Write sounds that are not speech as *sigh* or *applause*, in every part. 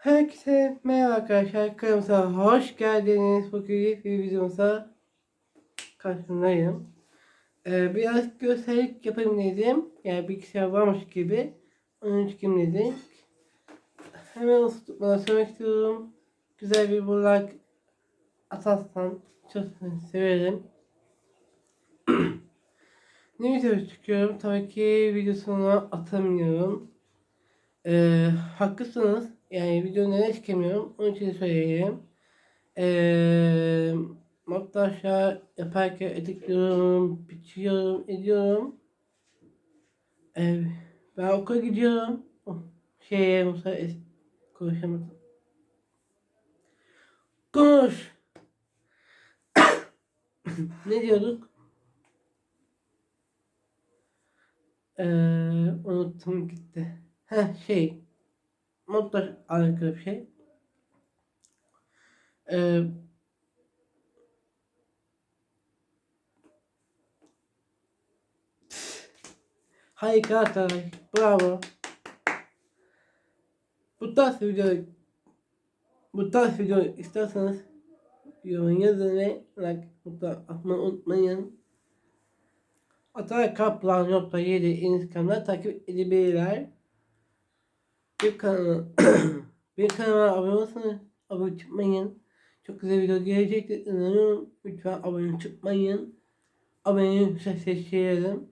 Herkese merhaba arkadaşlar. Kanalımıza hoş geldiniz. Bugün bir videomuza karşınızdayım. Ee, biraz gösterlik yapayım dedim. Yani bilgisayar varmış gibi. Onun için dedik. Hemen ısıtmadan söylemek istiyorum. Güzel bir like atarsan çok severim. *clears throat* ne video çıkıyorum? Tabii ki videosunu atamıyorum. Ee, haklısınız. Yani video neden çekemiyorum? Onun için söyleyeyim. Ee, montajlar yaparken editliyorum, biçiyorum, ediyorum. Ee, ben okula gidiyorum. Oh, Şeye Musa konuşamadım. Konuş. *coughs* ne diyorduk? Ee, unuttum gitti. Heh şey. Montaj alakalı bir şey. Ee, harika arkadaş. Bravo. Bu tarz video bu tarz video isterseniz yorum yazın ve like mutlaka atmayı unutmayın. Atarak kaplan.7 Instagram'da takip edebilirler. Bir kanal *clears throat* bir kanala abone olsanız abone çıkmayın. Çok güzel video gelecektir inanıyorum. Lütfen abone çıkmayın. Abone seçelim.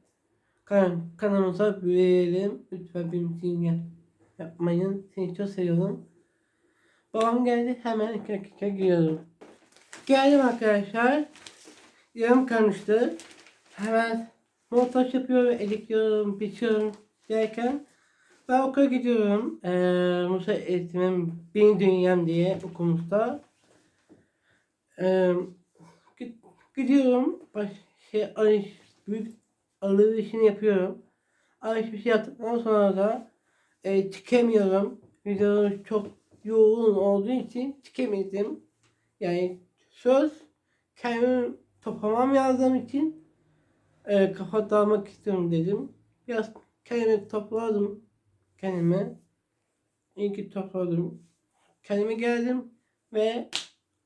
Kan kanalımıza büyüyelim. Lütfen benim için. Yapmayın. Seni çok seviyorum. Babam geldi. Hemen iki dakika giriyorum. Geldim arkadaşlar. Yarım kalmıştı. Hemen montaj yapıyorum, editliyorum, biçiyorum derken ben okula gidiyorum. Ee, Musa eğitimim Benim Dünyam diye okulumuzda. Ee, gid- gidiyorum. Baş, şey, alış, büyük alışverişini yapıyorum. Alışveriş yaptıktan sonra da e, çıkamıyorum. Video çok yoğun olduğu için çıkamadım. Yani söz kendimi toplamam yazdığım için e, kafa dağılmak istiyorum dedim. Biraz kendimi topladım kendime. İyi ki topladım. Kendime geldim ve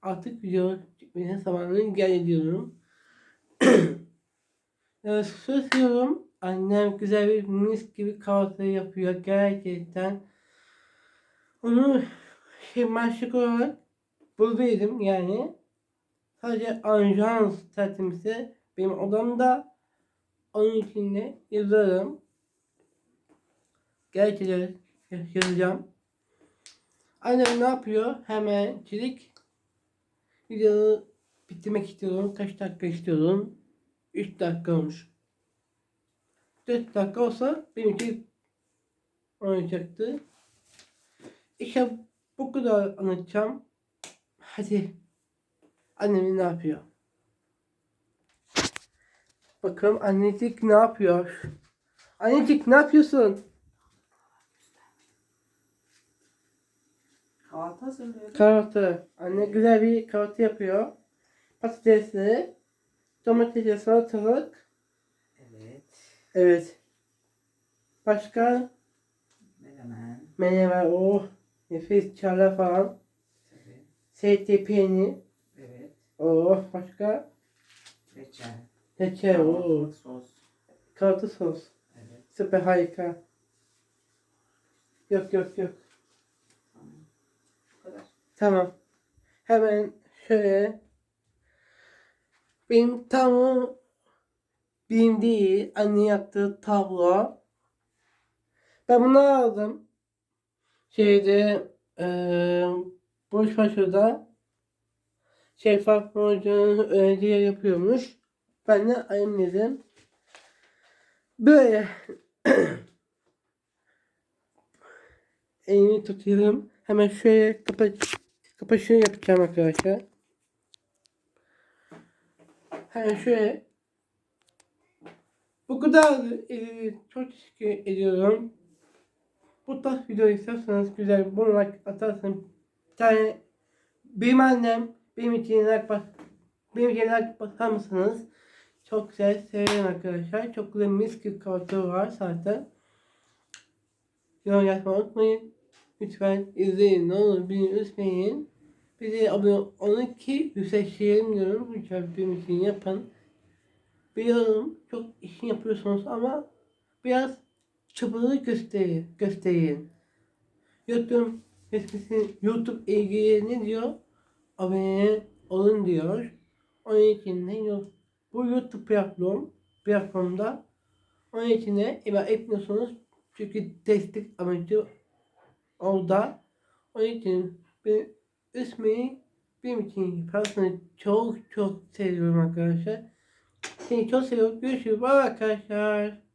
artık video çekmenin zamanının geldi diyorum. *clears throat* evet, söz diyorum. Annem güzel bir mis gibi kahvaltı yapıyor gerçekten. Onu şey maşık olarak buradaydım yani. Sadece anjans tertemizi benim odamda. Onun içinde yazarım. Gerçekten yazacağım. Annem ne yapıyor? Hemen çizik. Videoyu bitirmek istiyorum. Kaç dakika istiyorum? 3 dakika olmuş. 4 dakika olsa benim için olacaktı. İşte bu kadar anlatacağım. Hadi. Annem ne yapıyor? Bakalım annecik ne yapıyor? Annecik ne yapıyorsun? Kahvaltı hazırlıyorum. Kahvaltı. Anne güzel bir kahvaltı yapıyor. Patatesli, domatesli salatalık. Evet. Evet. Başka Menemen. menemen. Oh. Nefis çarlar falan. Tabii. Zeytin peynir. Evet. Oh. Başka Reçel. reçel. Oh. Sos. Kahvaltı sos. Evet. Süper harika. Yok yok yok. Tamam. Hemen şöyle benim tam benim değil anne yaptığı tablo. Ben bunu aldım. Şeyde eee boş başında şeffaf hocanın öğrenciye yapıyormuş. Ben de ayım. Böyle *clears throat* elini tutuyorum. Hemen şöyle kapa kapaşını yapacağım arkadaşlar. Hemen şöyle bu kadar ee, çok teşekkür ediyorum. Bu tarz video istiyorsanız güzel bunu like atarsın. Bir tane benim annem benim için like bas benim için like basar mısınız? Çok güzel severim arkadaşlar. Çok güzel mis gibi kahvaltı var zaten. Yorum yazmayı unutmayın. Lütfen izleyin ne olur beni üzmeyin. Bir de abone olun ki yükseltleyelim diyorum. Benim için yapın. Biliyorum çok işini yapıyorsunuz ama biraz çabalık gösterin. gösterin. YouTube resmisi YouTube ilgili ne diyor? Abone olun diyor. Onun için de bu YouTube platform platformda onun için de eğer etmiyorsunuz çünkü destek amacı orada. Onun için bir ismi benim için yaparsanız çok çok seviyorum arkadaşlar. Seni çok seviyorum. Görüşürüz Bye arkadaşlar.